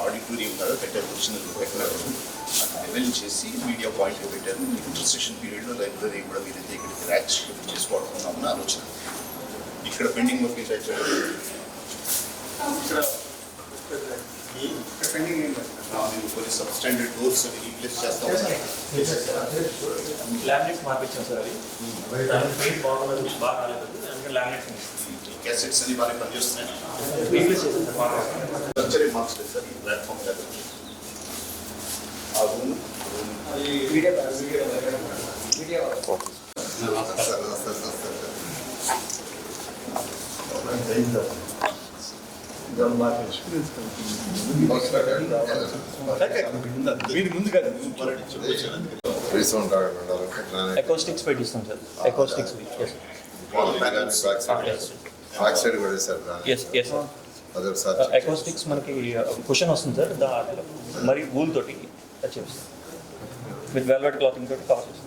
Auditorium కదా పెట్టారు original పెట్టినారు లెవెల్ చేసి మీడియా పాయింట్ పెట్టారు ఇంటర్సెషన్ పీరియడ్లో లైబ్రరీ కూడా మీరైతే ఇక్కడికి ర్యాచ్ చేసుకోవాలనుకున్నామని ఆలోచన. ఇక్కడ పెండింగ్ వర్క్ ఏంటి ఇక్కడ పెండింగ్ ఏం లేదు మీరు కొన్ని సబ్స్టాండర్డ్ డోర్స్ అవి రీప్లేస్ చేస్తాం లామినేట్స్ మార్పించాం సార్ అవి దాని పెయింట్ బాగున్నది బాగా రాలేదు అందుకని లామినేట్స్ క్యాసెట్స్ అని బాగా పనిచేస్తున్నాయి రీప్లేస్ చేసాం సార్ బాగా కల్చరే మార్చలేదు సార్ ఈ ప్లాట్ఫామ్ కాదు ఆ రూమ్ రూమ్ అది మీడియా మీడియా మీడియా మీరు ముందుగా మరణించవచ్చు రీసౌండ్ ఉండాలంటే ఎకోస్టిక్స్ పెట్టిస్తాం సార్ ఎకోస్టిక్స్ బ్యాక్ సైడ్ కూడా వేశారు ఎస్ ఎస్ అది ఒకసారి ఎకోస్టిక్స్ మనకి uh, క్వశ్చన్ వస్తుంది సార్ దాంట్లో మరి వూల్ తోటి టచ్ చేస్తాం విత్ వెల్వెట్ క్లాతింగ్ తోటి కవర్ చేస్తాం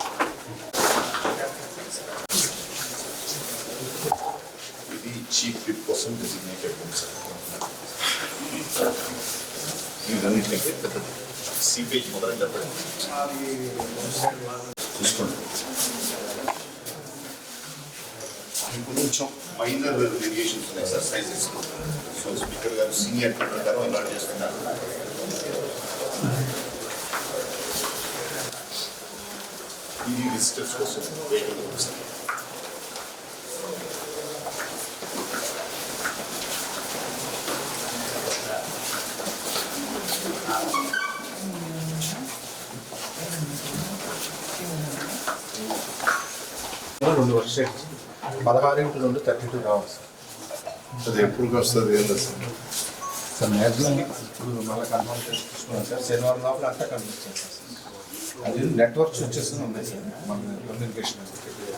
ఇదన్నింటికంటే పెద్దది సీపేజ్ మొదలైనప్పుడు చూసుకోండి కొంచెం మైనర్ వేరియేషన్స్ ఉన్నాయి సార్ సైజెస్ సో స్పీకర్ గారు సీనియర్ ప్రకారం ఇలా చేస్తున్నారు ఇది రిజిస్టర్స్ కోసం వెయిటింగ్ సార్ రెండు వర్షాలు. పదహారు ఇంటూ రెండు థర్టీ టూ రావాలి సార్. అది ఎప్పుడు వస్తుంది ఏం లేదు సార్ సార్ మ్యాక్సిమం ఇప్పుడు మళ్ళీ కన్ఫర్మ్ చేసుకున్నాం సార్. శనివారం లోపల అంతా చేస్తాం సార్. అది నెట్వర్క్స్ వచ్చేసి ఉన్నాయి సార్ మన కమ్యూనికేషన్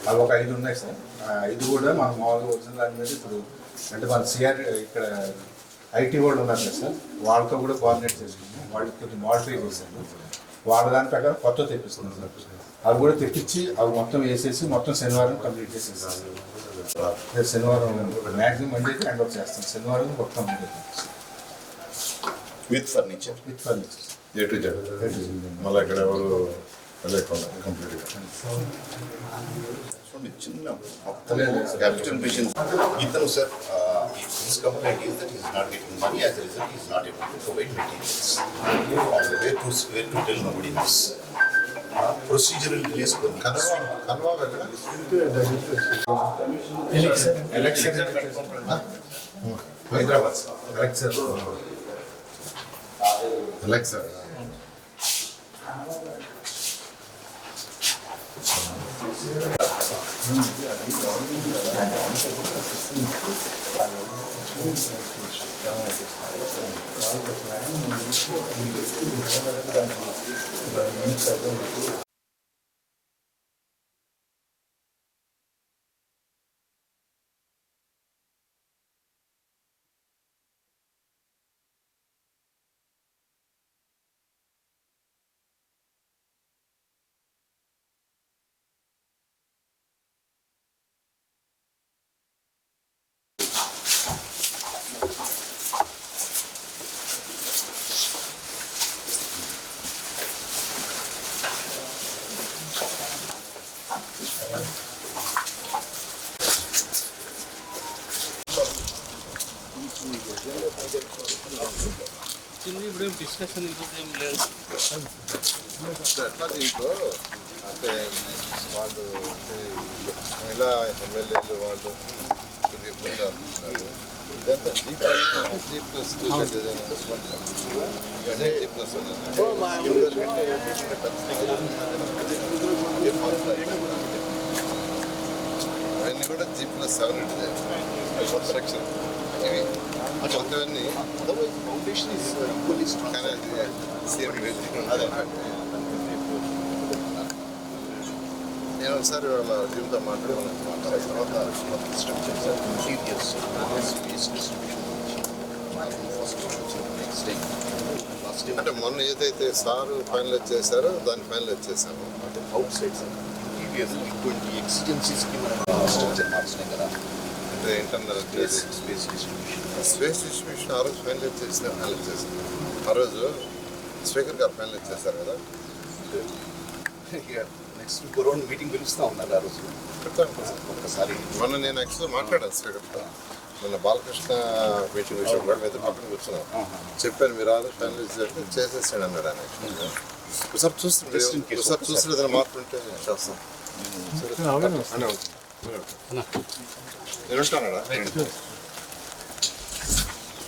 అవి ఒక ఐదు ఉన్నాయి సార్. ఆ ఐదు కూడా మనం మామూలుగా వచ్చిన దాని మీద ఇప్పుడు అంటే మన సిఆర్ ఇక్కడ ఐటీ వాళ్ళు ఉన్నారు కదా సార్ వాళ్ళతో కూడా కోఆర్డినేట్ చేసుకున్నాం వాళ్ళకి కొంచెం మాడిఫై చేశాను వాళ్ళ దాని ప్రకారం కొత్త తెప్పిస్తున్నాం సార్. అవి కూడా తెప్పించి అవి మొత్తం వేసేసి మొత్తం శనివారం కంప్లీట్ చేసేసాం రేపు శనివారం మ్యాక్సిమం మండే హ్యాండ్ ఓవర్ చేస్తాం. శనివారం మొత్తం with furniture? With furniture. A to Z? మళ్ళీ ఇక్కడ ఎవరు లేకుండా కంప్లీట్గా. చూడండి చిన్న మొత్తం క్యాపిటల్ పేషెంట్ ఇతను sir his complaint is that is not getting money as result is not able to materials where to where to tell nobody this procedural delays కొన్ని కన్వా ఎక్కడ election Hyderabad election Thank you. ఎలక్సా ఎట్లా దీంట్లో అంటే వాళ్ళు అంటే మహిళా ఎమ్మెల్యేలు వాళ్ళు ఇబ్బంది అవుతున్నారు ఇదంతా G G plus G plus అవన్నీ కూడా జీ ప్లస్ సెవెన్ ఉంటుంది కన్స్ట్రక్షన్ ఇవి కొత్తవన్నీ ఫౌండేషన్ ఇస్ ఈక్వల్లీ స్ట్రాంగ్ కానీ అది సేమ్ అదే నేను ఒకసారి వాళ్ళ టీంతో మాట్లాడి వాళ్ళకి మాట్లాడాను తర్వాత structure sir interiors space distribution first next day last day అంటే మొన్న ఏదైతే సార్ ఫైనలైజ్ చేశారో దాన్ని ఫైనలైజ్ చేశాము అంటే అవుట్ సైడ్ సార్ ఇటువంటి ఎక్సిజెన్సీస్కి మనం స్ట్రక్చర్ మార్చలేం కదా అంటే internal space space distribution space distribution ఆ రోజు ఫైనలైజ్ చేసిన ఫైనలైజ్ చేశాను ఆ రోజు స్పీకర్ గారు ఫైనలైజ్ చేశారు కదా నెక్స్ట్ ఇంకో రౌండ్ మీటింగ్ పిలుస్తా ఉన్నారు ఆ రోజు ఒక్కసారి. మొన్న నేను యాక్చువల్గా మాట్లాడాను స్పీకర్తో మొన్న బాలకృష్ణ మీటింగ్ వచ్చినప్పుడు మీద పక్కన కూర్చున్నాం. చెప్పాను మీరు ఫైనలైజ్ చేస్తే చేసేసాడు అన్నాడు ఆయన. ఒకసారి case. ఒకసారి ఒకసారి. చూస్తే ఏదైనా మార్పు ఉంటే చేస్తాం. నేను